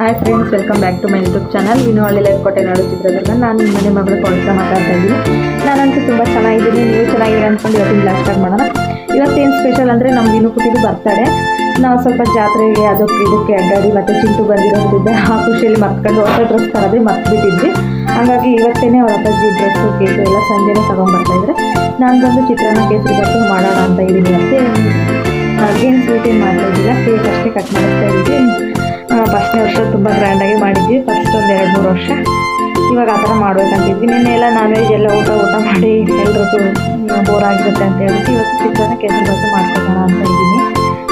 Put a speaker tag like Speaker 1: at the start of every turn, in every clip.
Speaker 1: Hi friends welcome back to my YouTube channel ಇನ್ನೂ ಅಲ್ಲಿ life ಕೋಟೆ ನಾಡು ಚಿತ್ರದುರ್ಗ. ನಾನು ನಿಮ್ಮ ಮನೆ ಮಗಳು ಪವಿತ್ರ ಮಾತಾಡ್ತಾ ಇದ್ದೀನಿ. ನಾನಂತೂ ತುಂಬ ಚೆನ್ನಾಗಿದ್ದೀನಿ. ನೀವು ಚೆನ್ನಾಗಿದೆ ಅಂದ್ಕೊಂಡು ಇವತ್ತಿನ ಬ್ಲಾಗ್ ಮಾಡೋಣ. ಇವತ್ತೇನು ಸ್ಪೆಷಲ್ ಅಂದರೆ ನಮ್ಮ ಇನ್ನು ಪುಟ್ಟಿದು ಬರ್ತಾರೆ ನಾವು ಸ್ವಲ್ಪ ಜಾತ್ರೆಗೆ ಅದಕ್ಕೆ ಇದಕ್ಕೆ ಅಡ್ಡಾಡಿ ಮತ್ತು ಚಿಂಟು ಬಂದಿರೋದಿದ್ದೆ ಆ ಖುಷಿಯಲ್ಲಿ ಮರ್ತ್ಕೊಂಡು ಹೊಸ ಡ್ರೆಸ್ ತರೋದೇ ಮರ್ತ್ಬಿಟ್ಟಿದ್ವಿ. ಹಾಗಾಗಿ ಇವತ್ತೇ ಅವ್ರ ಅಪ್ಪಾಜಿ ಡ್ರೆಸ್ಸು ಕೇಸು ಎಲ್ಲ ಸಂಜೆನೇ ತೊಗೊಂಬರ್ತಾಯಿದ್ರೆ ನಾನು ಬಂದು ಚಿತ್ರಾನ್ನ, ಕೇಸರಿ ಬತ್ತು ಮಾಡೋಣ ಅಂತ ಇದ್ದೀನಿ ಮತ್ತು ಏನು ಸ್ವೀಟ್ ಏನು ಮಾಡ್ತಾ ಇದ್ದಿಲ್ಲ ಕೇಕ್ ಅಷ್ಟೇ ಕಟ್ ಮಾಡ್ತಾ ಇದ್ವಿ ಫಸ್ಟ್ನೇ ವರ್ಷ ತುಂಬ ಗ್ರ್ಯಾಂಡಾಗಿ ಮಾಡಿದ್ವಿ. ಫಸ್ಟ್ ಒಂದು ಎರಡು ಮೂರು ವರ್ಷ. ಇವಾಗ ಆ ಥರ ಮಾಡ್ಬೇಕಂತಿದ್ವಿ. ನಿನ್ನೆ ಎಲ್ಲ ನಾನ್ ವೆಜ್ ಎಲ್ಲ ಊಟ ಊಟ ಮಾಡಿ ಎಲ್ರಿಗೂ ಬೋರ್ ಆಗಿರುತ್ತೆ ಅಂತ ಹೇಳ್ಬಿಟ್ಟು ಇವತ್ತು ಚಿತ್ರಾನ್ನ ಕೇಸರಿ ಬಾತು ಮಾಡ್ಕೊಳೋಣ ಅಂತ ಇದ್ದೀನಿ.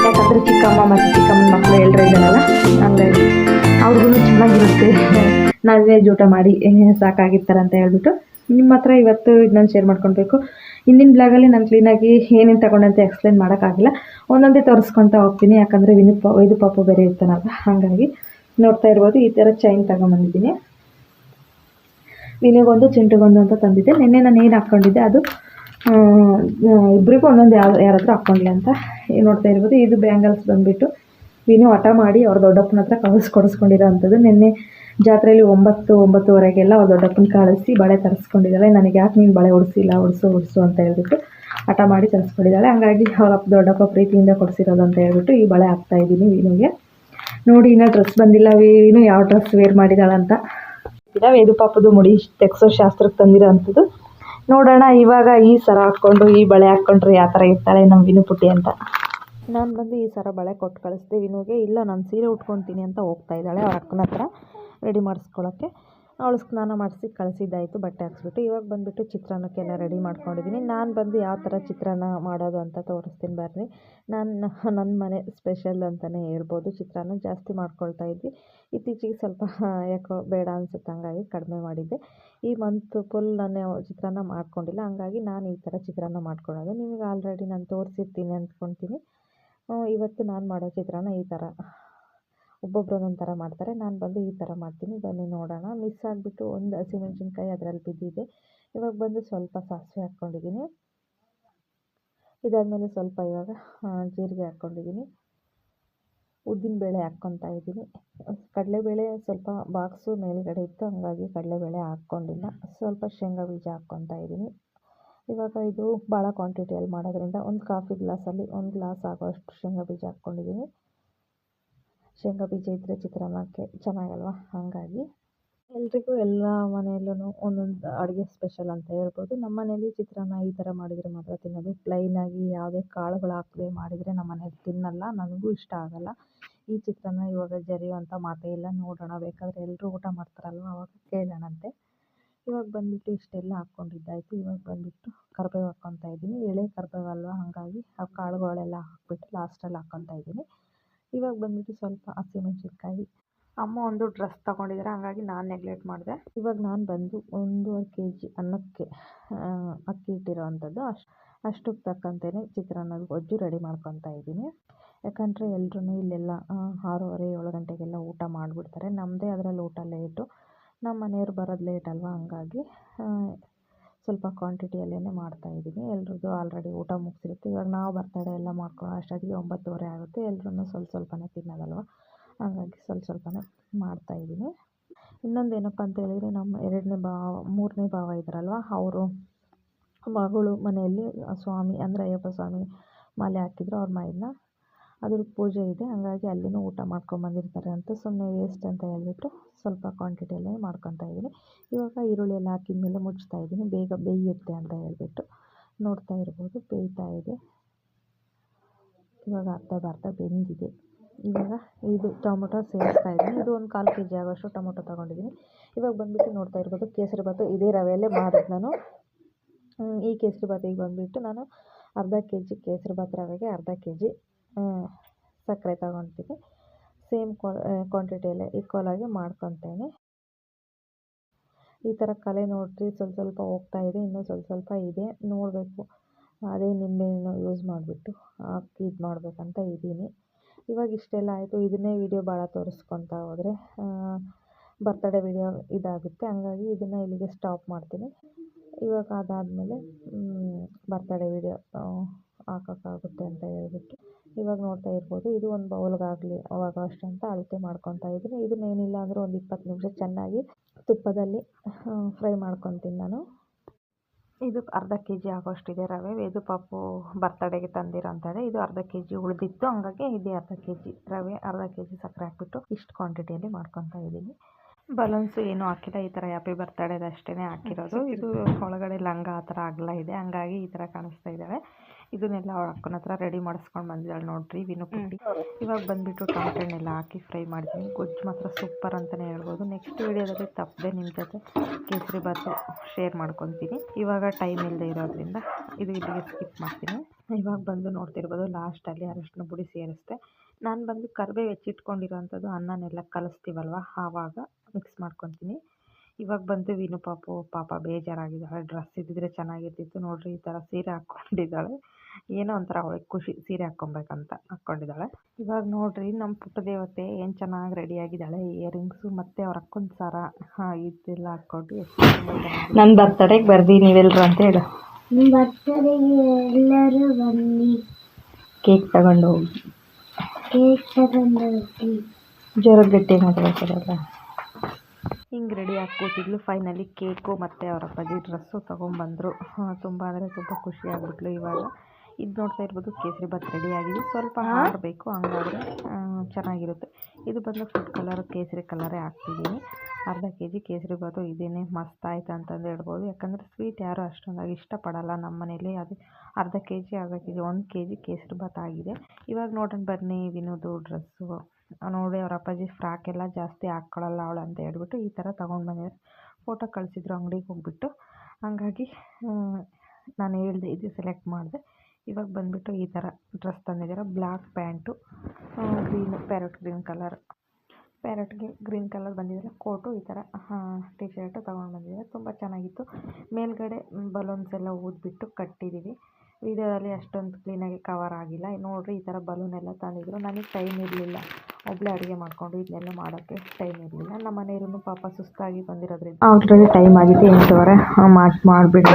Speaker 1: ಯಾಕಂದರೆ ಚಿಕ್ಕಮ್ಮ ಮತ್ತು ಚಿಕ್ಕಮ್ಮನ ಮಕ್ಕಳು ಎಲ್ಲರೂ ಇದ್ದಾರಲ್ಲ, ಹಂಗಾಗಿ ಅವ್ರಿಗೂ ಚೆನ್ನಾಗಿರುತ್ತೆ. ನಾನ್ ವೆಜ್ ಊಟ ಮಾಡಿ ಸಾಕಾಗಿರ್ತಾರೆ ಅಂತ ಹೇಳ್ಬಿಟ್ಟು ನಿಮ್ಮ ಹತ್ರ ಇವತ್ತು ಇದನ್ನ ಶೇರ್ ಮಾಡ್ಕೊಳ್ಬೇಕು. ಹಿಂದಿನ ಬ್ಲಾಗಲ್ಲಿ ನಾನು ಕ್ಲೀನಾಗಿ ಏನೇನು ತೊಗೊಂಡಂತ ಎಕ್ಸ್ಪ್ಲೇನ್ ಮಾಡೋಕ್ಕಾಗಿಲ್ಲ. ಒಂದೊಂದೇ ತೋರಿಸ್ಕೊತಾ ಹೋಗ್ತೀನಿ. ಯಾಕಂದರೆ ವಿನು ಪ ಇದು ಪಾಪ ಬೇರೆ ಇರ್ತಾನಲ್ಲ, ಹಾಗಾಗಿ ನೋಡ್ತಾ ಇರ್ಬೋದು. ಈ ಥರ ಚೈನ್ ತಗೊಂಬಂದಿದ್ದೀನಿ. ವಿನಿಗೊಂದು ಚಿಂಟುಗೊಂದು ಅಂತ ತಂದಿದ್ದೆ. ನಿನ್ನೆ ನಾನು ಏನು ಹಾಕ್ಕೊಂಡಿದ್ದೆ ಅದು ಇಬ್ಬರಿಗೂ ಒಂದೊಂದು ಯಾವ ಯಾರಾದರೂ ಹಾಕ್ಕೊಂಡಿಲ್ಲ ಅಂತ ನೋಡ್ತಾ ಇರ್ಬೋದು. ಇದು ಬ್ಯಾಂಗಲ್ಸ್ ಬಂದುಬಿಟ್ಟು ವಿನು ಹಠ ಮಾಡಿ ಅವ್ರ ದೊಡ್ಡಪ್ಪನ ಹತ್ರ ಕಳಿಸ್ ಕೊಡಿಸ್ಕೊಂಡಿರೋ ಅಂಥದ್ದು. ನಿನ್ನೆ ಜಾತ್ರೆಯಲ್ಲಿ ಒಂಬತ್ತು, ಒಂಬತ್ತುವರೆಗೆಲ್ಲ ಅವ್ರ ದೊಡ್ಡಪ್ಪನ ಕಳಿಸಿ ಬಳೆ ತರಿಸ್ಕೊಂಡಿದ್ದಾಳೆ. ನನಗೆ ಯಾಕೆ ನೀನು ಬಳೆ ಉಡಿಸಿಲ್ಲ, ಉಡಿಸು ಉಡಿಸು ಅಂತ ಹೇಳ್ಬಿಟ್ಟು ಹಠ ಮಾಡಿ ತರಿಸ್ಕೊಂಡಿದ್ದಾಳೆ. ಹಂಗಾಗಿ ಅವ್ರ ಅಪ್ಪ ದೊಡ್ಡಪ್ಪ ಪ್ರೀತಿಯಿಂದ ಕೊಡಿಸಿರೋದು ಅಂತ ಹೇಳ್ಬಿಟ್ಟು ಈ ಬಳೆ ಹಾಕ್ತಾ ಇದ್ದೀನಿ ವಿನುಗೆ ನೋಡಿ, ಇನ್ನೂ ಡ್ರೆಸ್ ಬಂದಿಲ್ಲ ವೀನು ಯಾವ ಡ್ರೆಸ್ ವೇರ್ ಮಾಡಿದಾಳಂತ ವೇದು ಪಾಪದು ಮುಡಿ. ತೆಗ್ಸೋ ಶಾಸ್ತ್ರಕ್ಕೆ ತಂದಿರೋ ಅಂಥದ್ದು ನೋಡೋಣ, ಇವಾಗ ಈ ಸರ ಹಾಕ್ಕೊಂಡು, ಈ ಬಳೆ ಹಾಕ್ಕೊಂಡ್ರೆ ಯಾವ ಥರ ಇರ್ತಾಳೆ ನಮ್ಮ ವಿನು ಪುಟ್ಟಿ ಅಂತ. ನಾನು ಬಂದು ಈ ಸರ ಬಳೆ ಕೊಟ್ಟು ಕಳಿಸ್ದೆ ವಿನುಗೆ ಇಲ್ಲ, ನಾನು ಸೀರೆ ಉಟ್ಕೊತೀನಿ ಅಂತ ಹೋಗ್ತಾ ಇದ್ದಾಳೆ ಅವ್ರ ಅಕ್ಕನ ಹತ್ರ. ರೆಡಿ ಮಾಡಿಸ್ಕೊಳ್ಳೋಕ್ಕೆ. ಅವಳು ಸ್ನಾನ ಮಾಡಿಸಿ ಕಳಿಸಿದ್ದಾಯಿತು, ಬಟ್ಟೆ ಹಾಕ್ಸ್ಬಿಟ್ಟು. ಇವಾಗ ಬಂದುಬಿಟ್ಟು ಚಿತ್ರಾನ್ನಕ್ಕೆಲ್ಲ ರೆಡಿ ಮಾಡ್ಕೊಂಡಿದ್ದೀನಿ. ನಾನು ಬಂದು ಯಾವ ಥರ ಚಿತ್ರಾನ್ನ ಮಾಡೋದು ಅಂತ ತೋರಿಸ್ತೀನಿ ಬರ್ರಿ. ನಾನು ನನ್ನ ಮನೆ ಸ್ಪೆಷಲ್ ಅಂತಲೇ ಹೇಳ್ಬೋದು. ಚಿತ್ರಾನ್ನ ಜಾಸ್ತಿ ಮಾಡ್ಕೊಳ್ತಾ ಇದ್ವಿ. ಇತ್ತೀಚೆಗೆ ಸ್ವಲ್ಪ, ಯಾಕೋ ಬೇಡ ಅನಿಸುತ್ತೆ, ಹಂಗಾಗಿ ಕಡಿಮೆ ಮಾಡಿದ್ದೆ. ಈ ಮಂತ್ ಫುಲ್ ನಾನು ಚಿತ್ರಾನ್ನ ಮಾಡ್ಕೊಂಡಿಲ್ಲ. ಹಂಗಾಗಿ ನಾನು ಈ ಥರ ಚಿತ್ರಾನ್ನ ಮಾಡ್ಕೊಳ್ಳೋದು. ನಿಮಗೆ ಆಲ್ರೆಡಿ ನಾನು ತೋರಿಸಿರ್ತೀನಿ ಅಂದ್ಕೊತೀನಿ ಇವತ್ತು ನಾನು ಮಾಡೋ ಚಿತ್ರಾನ್ನ ಈ ಥರ. ಒಬ್ಬೊಬ್ರು ಒಂದೊಂದು ಥರ ಮಾಡ್ತಾರೆ. ನಾನು ಬಂದು ಈ ಥರ ಮಾಡ್ತೀನಿ. ಬನ್ನಿ ನೋಡೋಣ. ಮಿಸ್ ಆಗಿಬಿಟ್ಟು ಒಂದು ಹಸಿಮೆಣ್ಸಿನ್ಕಾಯಿ ಅದರಲ್ಲಿ ಬಿದ್ದಿದೆ. ಇವಾಗ ಬಂದು ಸ್ವಲ್ಪ ಸಾಸಿವೆ ಹಾಕ್ಕೊಂಡಿದ್ದೀನಿ. ಇದಾದಮೇಲೆ ಸ್ವಲ್ಪ ಇವಾಗ ಜೀರಿಗೆ ಹಾಕ್ಕೊಂಡಿದ್ದೀನಿ. ಉದ್ದಿನಬೇಳೆ ಹಾಕ್ಕೊತಾ ಇದ್ದೀನಿ. ಕಡಲೆಬೇಳೆ ಸ್ವಲ್ಪ ಬಾಕ್ಸು ಮೇಲುಗಡೆ ಇತ್ತು. ಹಂಗಾಗಿ ಕಡಲೆಬೇಳೆ ಹಾಕ್ಕೊಂಡಿಲ್ಲ. ಸ್ವಲ್ಪ ಶೇಂಗಾ ಬೀಜ ಹಾಕ್ಕೊತಾ ಇದ್ದೀನಿ. ಇವಾಗ ಇದು ಭಾಳ ಕ್ವಾಂಟಿಟಿಯಲ್ಲಿ ಮಾಡೋದ್ರಿಂದ ಒಂದು ಕಾಫಿ ಗ್ಲಾಸಲ್ಲಿ ಒಂದು ಗ್ಲಾಸ್ ಆಗೋಷ್ಟು ಶೇಂಗಾ ಬೀಜ ಹಾಕ್ಕೊಂಡಿದ್ದೀನಿ. ಶೇಂಗಾ ಬೀಜ ಇದ್ದರೆ ಚಿತ್ರಾನ್ನಕ್ಕೆ ಚೆನ್ನಾಗಲ್ವಾ? ಹಾಗಾಗಿ ಎಲ್ರಿಗೂ ಎಲ್ಲ ಮನೆಯಲ್ಲೂ ಒಂದೊಂದು ಅಡುಗೆ ಸ್ಪೆಷಲ್ ಅಂತ ಹೇಳ್ಬೋದು. ನಮ್ಮ ಮನೇಲಿ ಚಿತ್ರಾನ್ನ ಈ ಥರ ಮಾಡಿದರೆ ಮಾತ್ರ ತಿನ್ನೋದು. ಪ್ಲೈನಾಗಿ ಯಾವುದೇ ಕಾಳುಗಳು ಹಾಕದೆ ಮಾಡಿದರೆ ನಮ್ಮ ಮನೇಲಿ ತಿನ್ನಲ್ಲ. ನನಗೂ ಇಷ್ಟ ಆಗಲ್ಲ. ಈ ಚಿತ್ರಾನ್ನ ಇವಾಗ ಜರಿಯುವಂಥ ಮಾತೇ ಇಲ್ಲ. ನೋಡೋಣ, ಬೇಕಾದರೆ ಎಲ್ಲರೂ ಊಟ ಮಾಡ್ತಾರಲ್ವ? ಅವಾಗ ಕೇಳೋಣಂತೆ. ಇವಾಗ ಬಂದುಬಿಟ್ಟು ಇಷ್ಟೆಲ್ಲ ಹಾಕ್ಕೊಂಡಿದ್ದಾಯಿತು. ಇವಾಗ ಬಂದುಬಿಟ್ಟು ಕರ್ಬೇವು ಹಾಕ್ಕೊತಾ ಇದ್ದೀನಿ. ಎಳೆ ಕರ್ಬೇವು ಅಲ್ವಾ? ಹಾಗಾಗಿ ಆ ಕಾಳುಗಳೆಲ್ಲ ಹಾಕ್ಬಿಟ್ಟು ಲಾಸ್ಟಲ್ಲಿ ಹಾಕ್ಕೊತಾ ಇದ್ದೀನಿ. ಇವಾಗ ಬಂದ್ಬಿಟ್ಟು ಸ್ವಲ್ಪ ಹಸಿಮೆಣ್ಸಿನ್ಕಾಯಿ. ಅಮ್ಮ ಒಂದು ಡ್ರೆಸ್ ತೊಗೊಂಡಿದ್ದಾರೆ ಹಾಗಾಗಿ ನಾನು ನೆಗ್ಲೆಕ್ಟ್ ಮಾಡಿದೆ. ಇವಾಗ ನಾನು ಬಂದು ಒಂದೂವರೆ ಕೆ ಜಿ ಅನ್ನಕ್ಕೆ ಅಕ್ಕಿ ಇಟ್ಟಿರೋ ಅಂಥದ್ದು ಅಷ್ಟು ಅಷ್ಟಕ್ಕೆ ತಕ್ಕಂತೆಯೇ ಚಿತ್ರಾನ್ನದ ಗೊಜ್ಜು ರೆಡಿ ಮಾಡ್ಕೊತಾ ಇದ್ದೀನಿ. ಯಾಕಂದರೆ ಎಲ್ಲರೂ ಇಲ್ಲೆಲ್ಲ ಆರೂವರೆ, ಏಳು ಗಂಟೆಗೆಲ್ಲ ಊಟ ಮಾಡಿಬಿಡ್ತಾರೆ. ನಮ್ಮದೇ ಅದರಲ್ಲಿ ಊಟ ಲೇಟು ನಮ್ಮ ಮನೆಯವ್ರು ಬರೋದು ಲೇಟ್ ಅಲ್ವಾ? ಹಂಗಾಗಿ ಸ್ವಲ್ಪ ಕ್ವಾಂಟಿಟಿಯಲ್ಲೇ ಮಾಡ್ತಾಯಿದ್ದೀನಿ ಎಲ್ರಿಗೂ ಆಲ್ರೆಡಿ ಊಟ ಮುಗಿಸಿರುತ್ತೆ. ಇವಾಗ ನಾವು ಬರ್ತಡೇ ಎಲ್ಲ ಮಾಡ್ಕೊಳ್ಳೋ ಅಷ್ಟೊತ್ತಿಗೆ ಒಂಬತ್ತುವರೆ ಆಗುತ್ತೆ. ಎಲ್ರೂ ಸ್ವಲ್ಪ ಸ್ವಲ್ಪನೇ ತಿನ್ನೋದಲ್ವ? ಹಾಗಾಗಿ ಸ್ವಲ್ಪ ಸ್ವಲ್ಪನೇ ಮಾಡ್ತಾಯಿದ್ದೀನಿ ಇನ್ನೊಂದು ಏನಪ್ಪ ಅಂತ ಹೇಳಿದರೆ ನಮ್ಮ ಎರಡನೇ ಭಾವ, ಮೂರನೇ ಭಾವ ಇದ್ರಲ್ವ? ಅವರು ಮಗಳು ಮನೆಯಲ್ಲಿ, ಸ್ವಾಮಿ, ಅಂದರೆ ಅಯ್ಯಪ್ಪ ಸ್ವಾಮಿ ಮಾಲೆ ಹಾಕಿದ್ರು ಅವ್ರ ಮೈನ ಅದ್ರ ಪೂಜೆ ಇದೆ. ಹಂಗಾಗಿ ಅಲ್ಲಿನೂ ಊಟ ಮಾಡ್ಕೊಂಬಂದಿರ್ತಾರೆ ಅಂತ ಸುಮ್ಮನೆ ವೇಸ್ಟ್ ಅಂತ ಹೇಳ್ಬಿಟ್ಟು ಸ್ವಲ್ಪ ಕ್ವಾಂಟಿಟಿಯಲ್ಲೇ ಮಾಡ್ಕೊತಾ ಇದ್ದೀನಿ. ಇವಾಗ ಈರುಳ್ಳಿ ಎಲ್ಲ ಹಾಕಿದ ಮೇಲೆ ಮುಚ್ತಾ ಇದ್ದೀನಿ. ಬೇಗ ಬೇಯುತ್ತೆ ಅಂತ ಹೇಳ್ಬಿಟ್ಟು ನೋಡ್ತಾ ಇರ್ಬೋದು. ಬೇಯ್ತಾ ಇದೆ. ಇವಾಗ ಅರ್ಧ ಬರ್ಧ ಬೆಂದಿದೆ. ಇವಾಗ ಇದು ಟೊಮೊಟೊ ಸೇರಿಸ್ತಾ ಇದ್ದೀನಿ. ಇದು ಒಂದು ಕಾಲು ಕೆ ಜಿ ಆಗೋಷ್ಟು ಟೊಮೊಟೊ ತೊಗೊಂಡಿದ್ದೀನಿ. ಇವಾಗ ಬಂದುಬಿಟ್ಟು ನೋಡ್ತಾ ಇರ್ಬೋದು. ಕೇಸರಿ ಭಾತು ಇದೇ ರವೆಯಲ್ಲೇ ಮಾಡಿದ್ದು ನಾನು. ಈ ಕೇಸರಿ ಭಾತಿಗೆ ಬಂದುಬಿಟ್ಟು ನಾನು ಅರ್ಧ ಕೆ ಜಿ ಕೇಸರಿ ಭಾತ್ ರವೆಗೆ ಅರ್ಧ ಕೆ ಜಿ ಸಕ್ಕರೆ ತಗೊತೀನಿ ಸೇಮ್ ಕ್ವಾಂಟಿಟಿಯಲ್ಲೇ ಈಕ್ವಲಾಗಿ ಮಾಡ್ಕೊತೇನೆ. ಈ ಥರ ಕಲೆ ನೋಡಿರಿ, ಸ್ವಲ್ಪ ಸ್ವಲ್ಪ ಹೋಗ್ತಾ ಇದೆ, ಇನ್ನೂ ಸ್ವಲ್ಪ ಸ್ವಲ್ಪ ಇದೆ. ನೋಡಬೇಕು. ಅದೇ ನಿಂಬೆಹಣ್ಣು ಯೂಸ್ ಮಾಡಿಬಿಟ್ಟು ಹಾಕಿ ಇದು ಮಾಡಬೇಕಂತ ಇದ್ದೀನಿ. ಇವಾಗ ಇಷ್ಟೆಲ್ಲ ಆಯಿತು. ಇದನ್ನೇ ವಿಡಿಯೋ ಭಾಳ ತೋರಿಸ್ಕೊತಾ ಹೋದರೆ ಬರ್ತಡೇ ವಿಡಿಯೋ ಇದಾಗುತ್ತೆ. ಹಂಗಾಗಿ ಇದನ್ನು ಇಲ್ಲಿಗೆ ಸ್ಟಾಪ್ ಮಾಡ್ತೀನಿ. ಇವಾಗ ಅದಾದಮೇಲೆ ಬರ್ತಡೇ ವಿಡಿಯೋ ಹಾಕೋಕ್ಕಾಗುತ್ತೆ ಅಂತ ಹೇಳ್ಬಿಟ್ಟು. ಇವಾಗ ನೋಡ್ತಾ ಇರ್ಬೋದು. ಇದು ಒಂದು ಬೌಲ್ಗಾಗಲಿ ಅವಾಗ ಅಷ್ಟು ಅಂತ ಅಳತೆ ಮಾಡ್ಕೊತಾ ಇದ್ದೀನಿ. ಇದನ್ನೇನಿಲ್ಲ ಅಂದರೂ ಒಂದು ಇಪ್ಪತ್ತು ನಿಮಿಷ ಚೆನ್ನಾಗಿ ತುಪ್ಪದಲ್ಲಿ ಫ್ರೈ ಮಾಡ್ಕೊತೀನಿ ನಾನು. ಇದು ಅರ್ಧ ಕೆ ಜಿ ಆಗೋಷ್ಟಿದೆ ರವೆ. ವೇದು ಪಾಪು ಬರ್ತಡೆಗೆ ತಂದಿರೋಂಥದ್ದೇ. ಇದು ಅರ್ಧ ಕೆ ಜಿ ಉಳಿದಿತ್ತು. ಹಂಗಾಗಿ ಇದೇ ಅರ್ಧ ಕೆ ಜಿ ರವೆ ಅರ್ಧ ಕೆ ಜಿ ಸಕ್ಕರೆ ಹಾಕ್ಬಿಟ್ಟು ಇಷ್ಟು ಕ್ವಾಂಟಿಟಿಯಲ್ಲಿ ಮಾಡ್ಕೊತಾ ಇದ್ದೀನಿ. ಬಲೂನ್ಸು ಏನೂ ಹಾಕಿಲ್ಲ. ಈ ಥರ ಹ್ಯಾಪಿ ಬರ್ತಡೇದು ಅಷ್ಟೇ ಹಾಕಿರೋದು. ಇದು ಒಳಗಡೆ ಲಂಗ ಆ ಥರ ಅಗಲ ಇದೆ. ಹಂಗಾಗಿ ಈ ಥರ ಕಾಣಿಸ್ತಾ ಇದ್ದಾಳೆ ಇದನ್ನೆಲ್ಲ ಅವ್ರ ಅಕ್ಕನ ಹತ್ರ ರೆಡಿ ಮಾಡಿಸ್ಕೊಂಡು ಬಂದಿದ್ದಾಳೆ ನೋಡ್ರಿ ವಿನು ಪುಟ್ಟಿ ಇವಾಗ ಬಂದ್ಬಿಟ್ಟು ಟೊಮೆಟೊ ಹಣ್ಣೆಲ್ಲ ಹಾಕಿ ಫ್ರೈ ಮಾಡಿದ್ದೀನಿ ಗೊಜ್ಜು ಮಾತ್ರ ಸೂಪರ್ ಅಂತಲೇ ಹೇಳ್ಬೋದು. ನೆಕ್ಸ್ಟ್ ವೀಡಿಯೋದಲ್ಲಿ ತಪ್ಪದೆ ನಿಮ್ಮ ಜೊತೆ ಕೇಸರಿ ಬಾತು ಶೇರ್ ಮಾಡ್ಕೊತೀನಿ. ಇವಾಗ ಟೈಮ್ ಇಲ್ಲದೆ ಇರೋದ್ರಿಂದ ಇದು ಇಲ್ಲಿಗೆ ಸ್ಕಿಪ್ ಮಾಡ್ತೀನಿ. ಇವಾಗ ಬಂದು ನೋಡ್ತಿರ್ಬೋದು ಲಾಸ್ಟಲ್ಲಿ ಅರಶಿನ ಪುಡಿ ಸೇರಿಸ್ದೆ. ನಾನು ಬಂದು ಕರಿಬೇವು ಹೆಚ್ಚಿಟ್ಕೊಂಡಿರೋಂಥದ್ದು ಅನ್ನನೆಲ್ಲ ಕಲಿಸ್ತೀವಲ್ವ? ಆವಾಗ ಮಿಕ್ಸ್ ಮಾಡ್ಕೊತೀನಿ. ಇವಾಗ ಬಂತು ವಿನು ಪಾಪು ಪಾಪ ಬೇಜಾರಾಗಿದ್ದಾಳೆ ಡ್ರೆಸ್ ಇದ್ದಿದ್ರೆ ಚೆನ್ನಾಗಿರ್ತಿತ್ತು. ನೋಡ್ರಿ ಈ ಥರ ಸೀರೆ ಹಾಕ್ಕೊಂಡಿದ್ದಾಳೆ. ಏನೋ ಒಂಥರ ಅವಳಿಗೆ ಖುಷಿ ಸೀರೆ ಹಾಕ್ಕೊಬೇಕಂತ ಹಾಕ್ಕೊಂಡಿದ್ದಾಳೆ. ಇವಾಗ ನೋಡ್ರಿ ನಮ್ಮ ಪುಟ್ಟ ದೇವತೆ ಏನು ಚೆನ್ನಾಗಿ ರೆಡಿಯಾಗಿದ್ದಾಳೆ ಇಯರಿಂಗ್ಸು ಮತ್ತು ಅವ್ರ ಅಕ್ಕನ ಸರ. ಹಾಂ ಇದೆಲ್ಲ ಹಾಕ್ಕೊಂಡು ನನ್ನ ಬರ್ತಡೆಗೆ ಬರ್ದಿ ನೀವೆಲ್ಲರೂ ಅಂತ ಹೇಳು.
Speaker 2: ಬರ್ತಡೆಗೆ ಎಲ್ಲರೂ ಬನ್ನಿ.
Speaker 1: ಕೇಕ್ ತಗೊಂಡು ಹೋಗಿ.
Speaker 2: ಕೇಕ್ ತಗೊಂಡು ಹೋಗಿ.
Speaker 1: ಜ್ವರ ಗಟ್ಟಿ ಮಾತಾಡ್ತಾರಲ್ಲ. ಹಿಂಗೆ ರೆಡಿ ಆಗಿ ಕೂತಿದ್ಲು ಫೈನಲಿ ಕೇಕು ಮತ್ತು ಅವ್ರ ಅಪ್ಪಾಜಿ ಡ್ರೆಸ್ಸು ತೊಗೊಂಬಂದರು. ತುಂಬ ಅಂದರೆ ತುಂಬ ಖುಷಿ ಆಗಿಬಿಟ್ಲು ಇವಾಗ. ಇದು ನೋಡ್ತಾ ಇರ್ಬೋದು ಕೇಸರಿ ಬಾತ್ ರೆಡಿ ಆಗಿದೆ. ಸ್ವಲ್ಪ ಆರಬೇಕು ಹಂಗಾದ್ರೆ ಚೆನ್ನಾಗಿರುತ್ತೆ. ಇದು ಬಂದು ಫುಡ್ ಕಲರ್ ಕೇಸರಿ ಕಲರೇ ಹಾಕ್ತಿದ್ದೀನಿ. ಅರ್ಧ ಕೆ ಜಿ ಕೇಸರಿ ಬಾತು ಇದೇನೆ. ಮಸ್ತ್ ಆಯ್ತು ಅಂತಂದು ಹೇಳ್ಬೋದು. ಯಾಕಂದರೆ ಸ್ವೀಟ್ ಯಾರೂ ಅಷ್ಟೊಂದಾಗಿ ಇಷ್ಟಪಡಲ್ಲ ನಮ್ಮ ಮನೇಲಿ. ಅದು ಅರ್ಧ ಕೆ ಜಿ ಅರ್ಧ ಕೆ ಜಿ ಒಂದು ಕೆ ಜಿ ಕೇಸರಿ ಬಾತ್ ಆಗಿದೆ. ಇವಾಗ ನೋಡೋಣ ಬನ್ನಿ ವಿನೋದು ಡ್ರೆಸ್ಸು ನೋಡಿ ಅವ್ರ ಅಪ್ಪಾಜಿ ಫ್ರಾಕ್ ಎಲ್ಲ ಜಾಸ್ತಿ ಹಾಕ್ಕೊಳ್ಳಲ್ಲ ಅವಳು ಅಂತ ಹೇಳ್ಬಿಟ್ಟು ಈ ಥರ ತೊಗೊಂಡು ಬಂದಿದ್ದಾರೆ ಫೋಟೋ ಕಳಿಸಿದ್ರು ಅಂಗಡಿಗೆ ಹೋಗ್ಬಿಟ್ಟು. ಹಂಗಾಗಿ ನಾನು ಹೇಳಿದೆ, ಇದು ಸೆಲೆಕ್ಟ್ ಮಾಡಿದೆ. ಇವಾಗ ಬಂದುಬಿಟ್ಟು ಈ ಥರ ಡ್ರೆಸ್ ತಂದಿದ್ದಾರೆ black pant green parrot green colour parrot green colour ಬಂದಿದ್ದಾರೆ ಕೋಟು ಈ ಥರ ಟಿ ಶರ್ಟು ತೊಗೊಂಡು ಬಂದಿದ್ದಾರೆ ತುಂಬ ಚೆನ್ನಾಗಿತ್ತು. ಮೇಲ್ಗಡೆ ಬಲೂನ್ಸ್ ಎಲ್ಲ ಊದ್ಬಿಟ್ಟು ಕಟ್ಟಿದ್ದೀವಿ ವೀಡಿಯೋದಲ್ಲಿ ಅಷ್ಟೊಂದು ಕ್ಲೀನಾಗಿ ಕವರ್ ಆಗಿಲ್ಲ. ನೋಡಿರಿ ಈ ಥರ ಬಲೂನ್ ಎಲ್ಲ ತಂದಿದ್ರು. ನನಗೆ ಟೈಮ್ ಇರಲಿಲ್ಲ. ಒಬ್ಬಳೇ ಅಡುಗೆ ಮಾಡಿಕೊಂಡು ಇದನ್ನೆಲ್ಲ ಮಾಡೋಕ್ಕೆ ಟೈಮ್ ಇರಲಿಲ್ಲ. ನಮ್ಮ ಮನೆಯವರು ಪಾಪ ಸುಸ್ತಾಗಿ ಬಂದಿರೋದ್ರಿಂದ. ಆಲ್ರೆಡಿ ಟೈಮ್ ಆಗಿತ್ತು ಎಂಟುವರೆ. ಮಾಡಿ ಮಾಡಿಬಿಡಿ.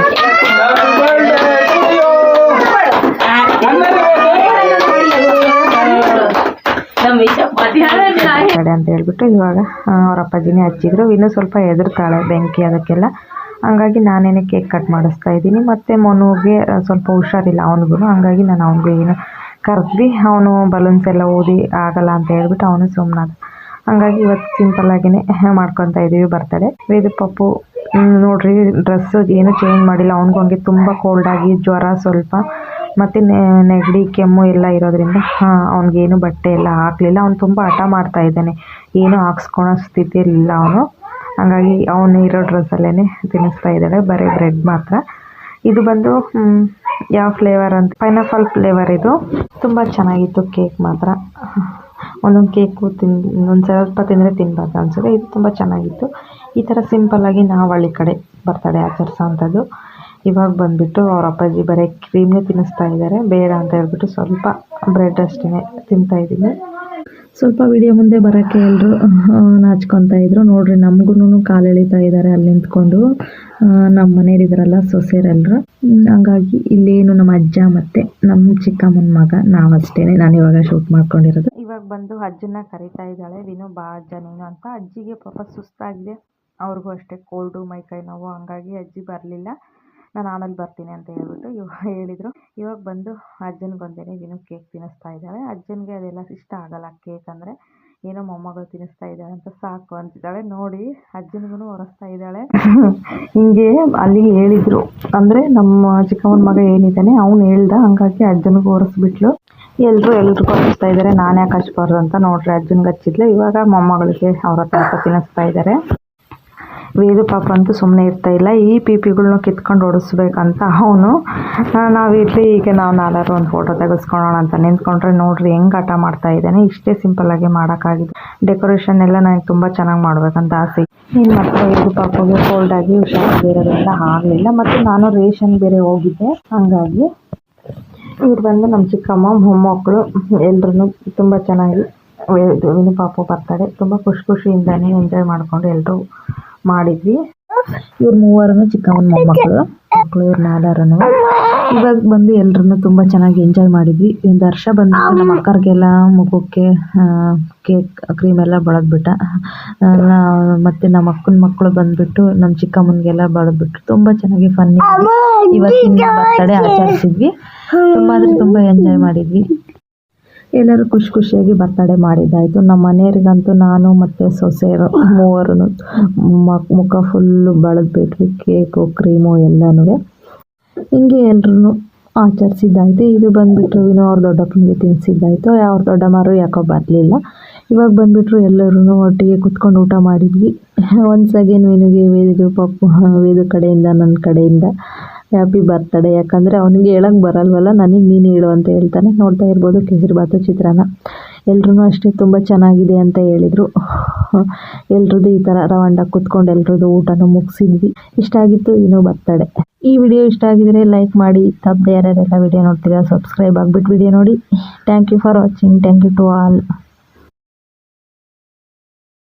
Speaker 1: ಕಡೆ ಅಂತ ಹೇಳ್ಬಿಟ್ಟು ಇವಾಗ ಅವ್ರ ಅಪ್ಪಾಜಿನೇ ಹಚ್ಚಿದ್ರು. ಇನ್ನೂ ಸ್ವಲ್ಪ ಎದುರ್ತಾಳೆ ಬೆಂಕಿ ಅದಕ್ಕೆಲ್ಲ. ಹಂಗಾಗಿ ನಾನೇನೆ ಕೇಕ್ ಕಟ್ ಮಾಡಿಸ್ತಾ ಇದ್ದೀನಿ. ಮತ್ತು ಮನುಗೆ ಸ್ವಲ್ಪ ಹುಷಾರಿಲ್ಲ ಅವನಿಗೂ. ಹಂಗಾಗಿ ನಾನು ಅವನಿಗೆ ಏನು ಕರೆದ್ವಿ. ಅವನು ಬಲೂನ್ಸ್ ಎಲ್ಲ ಓದಿ ಆಗಲ್ಲ ಅಂತ ಹೇಳ್ಬಿಟ್ಟು ಅವನು ಸುಮ್ಮನಾದ ಹಂಗಾಗಿ ಇವತ್ತು ಸಿಂಪಲ್ಲಾಗಿಯೇ ಮಾಡ್ಕೊತಾ ಇದ್ದೀವಿ ಬರ್ತಡೆ ವೇದು ಪಪ್ಪು ನೋಡ್ರಿ ಡ್ರೆಸ್ಸು ಏನು ಚೇಂಜ್ ಮಾಡಿಲ್ಲ. ಅವ್ನಿಗೂ ಹಂಗೆ ತುಂಬ ಕೋಲ್ಡಾಗಿ ಜ್ವರ ಸ್ವಲ್ಪ. ಮತ್ತು ನೆಗಡಿ, ಕೆಮ್ಮು ಎಲ್ಲ ಇರೋದ್ರಿಂದ ಅವ್ನಿಗೇನು ಬಟ್ಟೆ ಎಲ್ಲ ಹಾಕಲಿಲ್ಲ. ಅವ್ನು ತುಂಬ ಹಠ ಮಾಡ್ತಾ ಇದ್ದಾನೆ. ಏನೂ ಹಾಕ್ಸ್ಕೊಳೋ ಸ್ಥಿತಿಯಲ್ಲಿಲ್ಲ ಅವನು. ಹಂಗಾಗಿ ಅವನು ಇರೋ ಡ್ರೆಸ್ಸಲ್ಲೇ ತಿನ್ನಿಸ್ತಾ ಇದ್ದಾಳೆ, ಬರೀ ಬ್ರೆಡ್ ಮಾತ್ರ. ಇದು ಬಂದು ಯಾವ ಫ್ಲೇವರ್ ಅಂತ ಪೈನಾಪಲ್ ಫ್ಲೇವರ್ ಇದು. ತುಂಬ ಚೆನ್ನಾಗಿತ್ತು ಕೇಕ್ ಮಾತ್ರ. ಒಂದೊಂದು ಕೇಕು ತಿನ್, ಒಂದು ಸ್ವಲ್ಪ ತಿಂದರೆ ತಿನ್ಬಾರ್ದು ಅನ್ಸುತ್ತೆ. ಇದು ತುಂಬ ಚೆನ್ನಾಗಿತ್ತು. ಈ ಥರ ಸಿಂಪಲ್ಲಾಗಿ ನಾವು ಹಳ್ಳಿ ಕಡೆ ಬರ್ತಾಳೆ ಆಚರಿಸೋ ಅಂಥದ್ದು ಇವಾಗ ಬಂದುಬಿಟ್ಟು ಅವ್ರ ಅಪ್ಪಾಜಿ ಬರೀ ಕ್ರೀಮ್ನೇ ತಿನ್ನಿಸ್ತಾ ಇದ್ದಾರೆ ಬೇಡ ಅಂತ ಹೇಳ್ಬಿಟ್ಟು ಸ್ವಲ್ಪ ಬ್ರೆಡ್ ಅಷ್ಟೇ ತಿಂತಾಯಿದ್ದೀನಿ ಸ್ವಲ್ಪ ವಿಡಿಯೋ ಮುಂದೆ ಬರೋಕ್ಕೆ ಎಲ್ಲರೂ ನಾಚ್ಕೊತಾ ಇದ್ರು. ನೋಡ್ರಿ ನಮಗೂ ಕಾಲು ಎಳಿತಾ ಇದ್ದಾರೆ ಅಲ್ಲಿ ನಿಂತ್ಕೊಂಡು. ನಮ್ಮ ಮನೆಯಲ್ಲಿದ್ದಾರಲ್ಲ ಸೊಸೆರೆಲ್ಲರು ಹಂಗಾಗಿ ಇಲ್ಲೇನು ನಮ್ಮ ಅಜ್ಜ ಮತ್ತೆ ನಮ್ಮ ಚಿಕ್ಕಮ್ಮನ ಮಗ ನಾವಷ್ಟೇ ನಾನು ಇವಾಗ ಶೂಟ್ ಮಾಡ್ಕೊಂಡಿರೋದು. ಇವಾಗ ಬಂದು ಅಜ್ಜನ ಕರಿತಾ ಇದ್ದಾಳೆ. ವಿನು ಬಾ ಅಜ್ಜ ನೀನು ಅಂತ. ಅಜ್ಜಿಗೆ ಪಾಪ ಸುಸ್ತಾಗಿದೆ. ಅವ್ರಿಗೂ ಅಷ್ಟೇ ಕೋಲ್ಡು ಮೈಕೈ ನೋವು. ಹಂಗಾಗಿ ಅಜ್ಜಿ ಬರಲಿಲ್ಲ. ನಾನು ಆಮೇಲೆ ಬರ್ತೀನಿ ಅಂತ ಹೇಳ್ಬಿಟ್ಟು ಇವಾಗ ಹೇಳಿದರು. ಇವಾಗ ಬಂದು ಅಜ್ಜನಿಗೊಂದೇನೆ ದಿನಕ್ಕೆ ಕೇಕ್ ತಿನ್ನಿಸ್ತಾ ಇದ್ದಾಳೆ. ಅಜ್ಜನಿಗೆ ಅದೆಲ್ಲ ಇಷ್ಟ ಆಗಲ್ಲ ಕೇಕ್ ಅಂದರೆ. ಏನೋ ಮೊಮ್ಮಗಳು ತಿನ್ನಿಸ್ತಾ ಇದ್ದಾಳೆ ಅಂತ ಸಾಕು ಅಂತಿದ್ದಾಳೆ. ನೋಡಿ ಅಜ್ಜನಿಗೂ ಒರೆಸ್ತಾ ಇದ್ದಾಳೆ. ಹಿಂಗೆ ಅಲ್ಲಿ ಹೇಳಿದರು. ಅಂದರೆ ನಮ್ಮ ಚಿಕ್ಕಮ್ಮನ ಮಗ ಏನಿದ್ದಾನೆ ಅವನು ಹೇಳ್ದ ಹಂಗಾಗಿ ಅಜ್ಜನಿಗೂ ಒರೆಸ್ಬಿಟ್ಲು. ಎಲ್ಲರೂ ಎಲ್ರಿಗೂ ಹಚ್ಚಿಸ್ತಾ ಇದ್ದಾರೆ ನಾನು ಯಾಕೆ ಹಚ್ಬಾರ್ದು ಅಂತ ನೋಡ್ರಿ. ಅಜ್ಜನಿಗೆ ಹಚ್ಚಿದ್ಲು. ಇವಾಗ ಮೊಮ್ಮಗಳಿಗೆ ಅವ್ರ ಹತ್ರ ತಿನ್ನಿಸ್ತಾ ಇದ್ದಾರೆ ವೇದು ಪಾಪ ಅಂತೂ ಸುಮ್ಮನೆ ಇರ್ತಾ ಇಲ್ಲ. ಈ ಪಿಪಿಗಳ್ನ ಕಿತ್ಕೊಂಡು ಓಡಿಸ್ಬೇಕಂತ ಅವನು. ನಾವಿರಲಿ ಈಗ ನಾವು ನಾಲ್ಕು ಒಂದು ಫೋಟೋ ತೆಗೆಸ್ಕೊಳ್ಳೋಣ ಅಂತ ನಿಂತ್ಕೊಂಡ್ರೆ ನೋಡ್ರಿ ಹೆಂಗೆ ಆಟ ಮಾಡ್ತಾ ಇದ್ದಾನೆ. ಇಷ್ಟೇ ಸಿಂಪಲ್ಲಾಗಿ ಮಾಡೋಕ್ಕಾಗಿದೆ. ಡೆಕೋರೇಷನ್ ಎಲ್ಲ ನನಗೆ ತುಂಬ ಚೆನ್ನಾಗಿ ಮಾಡಬೇಕಂತ ಆಸೆ. ಇನ್ನು ಮತ್ತೆ ವೇದು ಪಾಪಗೆ ಆಗಿ ಹುಷಾರಾಗಿರೋದ್ರಿಂದ ಆಗಲಿಲ್ಲ. ಮತ್ತು ನಾನು ರೇಷನ್ ಬೇರೆ ಹೋಗಿದ್ದೆ. ಹಾಗಾಗಿ ಇವ್ರು ಬಂದು ನಮ್ಮ ಚಿಕ್ಕಮ್ಮ ಮೊಮ್ಮಕ್ಕಳು ಎಲ್ಲರೂ ತುಂಬ ಚೆನ್ನಾಗಿ ವಿನು ಪಾಪು ಬರ್ತಾರೆ. ತುಂಬ ಖುಷಿ ಖುಷಿಯಿಂದನೇ ಎಂಜಾಯ್ ಮಾಡಿಕೊಂಡು ಎಲ್ಲರೂ ಮಾಡಿದ್ವಿ. ಇವ್ರ ಮೂವರನ್ನು, ಚಿಕ್ಕಮ್ಮನ ಮೊಮ್ಮಕ್ಕಳು ಮಕ್ಕಳು ಇವ್ರು ನಾಲ್ವರನ್ನು. ಇವಾಗ ಬಂದು ಎಲ್ಲರನ್ನು ತುಂಬಾ ಚೆನ್ನಾಗಿ ಎಂಜಾಯ್ ಮಾಡಿದ್ವಿ. ಒಂದು ವರ್ಷ ಬಂದ್ಬಿಟ್ಟು ನಮ್ಮ ಅಕ್ಕರಿಗೆಲ್ಲ ಮುಖಕ್ಕೆ ಕೇಕ್ ಕ್ರೀಮ್ ಎಲ್ಲ ಬಳದ್ಬಿಟ್ಟ. ಮತ್ತೆ ನಮ್ಮ ಅಕ್ಕನ ಮಕ್ಕಳು ಬಂದ್ಬಿಟ್ಟು, ನಮ್ಮ ಚಿಕ್ಕಮ್ಮನಿಗೆಲ್ಲ ಬಳದ್ಬಿಟ್ಟು ತುಂಬಾ ಚೆನ್ನಾಗಿ ಫನ್ನಿ ಇವತ್ತಿನ ಬರ್ತಡೇ ಆಚರಿಸಿದ್ವಿ. ತುಂಬಾ ಅಂದರೆ ತುಂಬಾ ಎಂಜಾಯ್ ಮಾಡಿದ್ವಿ. ಎಲ್ಲರೂ ಖುಷಿ ಖುಷಿಯಾಗಿ ಬರ್ತಡೇ ಮಾಡಿದ್ದಾಯಿತು. ನಮ್ಮ ಮನೆಯವ್ರಿಗಂತೂ ನಾನು ಮತ್ತು ಸೊಸೆಯರು ಮೂವರು ಮುಖ ಫುಲ್ಲು ಬಳದ್ಬಿಟ್ವಿ ಕೇಕು ಕ್ರೀಮು ಎಲ್ಲನೂ. ಹಿಂಗೆ ಎಲ್ಲರೂ ಆಚರಿಸಿದ್ದಾಯಿತು. ಇದು ಬಂದುಬಿಟ್ಟು ವಿನೋ ಅವ್ರ ದೊಡ್ಡಪ್ಪನಿಗೆ ತಿನ್ನಿಸಿದ್ದಾಯಿತು ಅವ್ರ ದೊಡ್ಡಮ್ಮರು ಯಾಕೋ ಬರಲಿಲ್ಲ. ಇವಾಗ ಬಂದುಬಿಟ್ರು ಎಲ್ಲರೂ ಒಟ್ಟಿಗೆ ಕುತ್ಕೊಂಡು ಊಟ ಮಾಡಿದ್ವಿ. ಒಂದು ಅಗೇನ್ ವಿನುಗೆ ವೇದು ಪಪ್ಪು ವೇದು ಕಡೆಯಿಂದ, ನನ್ನ ಕಡೆಯಿಂದ ಹ್ಯಾಪಿ ಬರ್ತಡೇ ಯಾಕಂದರೆ ಅವನಿಗೆ ಹೇಳೋಕ್ಕೆ ಬರಲ್ವಲ್ಲ? ನನಗೆ ನೀನು ಹೇಳು ಅಂತ ಹೇಳ್ತಾನೆ. ನೋಡ್ತಾ ಇರ್ಬೋದು ಕೇಸರಿಬಾತು ಚಿತ್ರಾನ್ನ. ಎಲ್ರೂ ಅಷ್ಟೇ ತುಂಬ ಚೆನ್ನಾಗಿದೆ ಅಂತ ಹೇಳಿದರು. ಎಲ್ರದ್ದು ಈ ಥರ ರವಂಡ ಕುತ್ಕೊಂಡು ಎಲ್ರದ್ದು ಊಟನೂ ಮುಗಿಸಿದ್ವಿ. ಇಷ್ಟ ಆಗಿತ್ತು ಇನ್ನೂ ಬರ್ತಡೆ. ಈ ವಿಡಿಯೋ ಇಷ್ಟ ಆಗಿದರೆ ಲೈಕ್ ಮಾಡಿ. ತಪ್ಪದೆ ಯಾರ್ಯಾರೆಲ್ಲ ವಿಡಿಯೋ ನೋಡ್ತೀರಾ ಸಬ್ಸ್ಕ್ರೈಬ್ ಆಗಿಬಿಟ್ಟು ವಿಡಿಯೋ ನೋಡಿ. Thank you for watching thank you to all